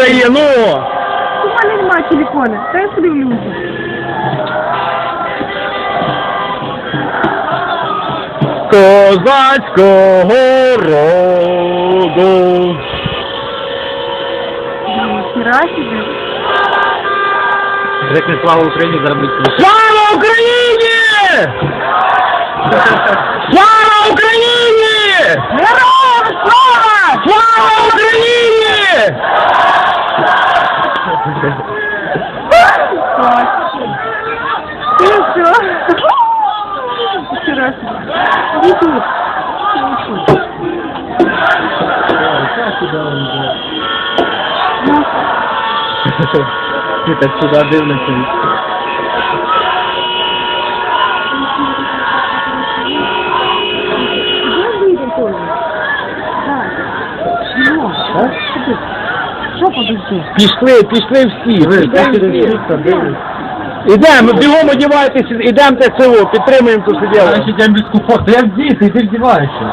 камера є, ну! У мене немає телефона. Та я подивлюся. Козацького роду. Хіра собі. Крикни слава Україні, будь Слава Україні! Слава Україні! Героям слава! Слава Україні! Що? Хіра собі. Іди тут. Ти так сюди дивишся. Де вийде Толя? Так. Ну, Що подожди? Пішли, пішли всі. Ідемо, бігом одівайтеся, ідемо ТЦО, підтримуємо ту сиділо. Значить, я без купот. Я в діти, ти вдіваєшся.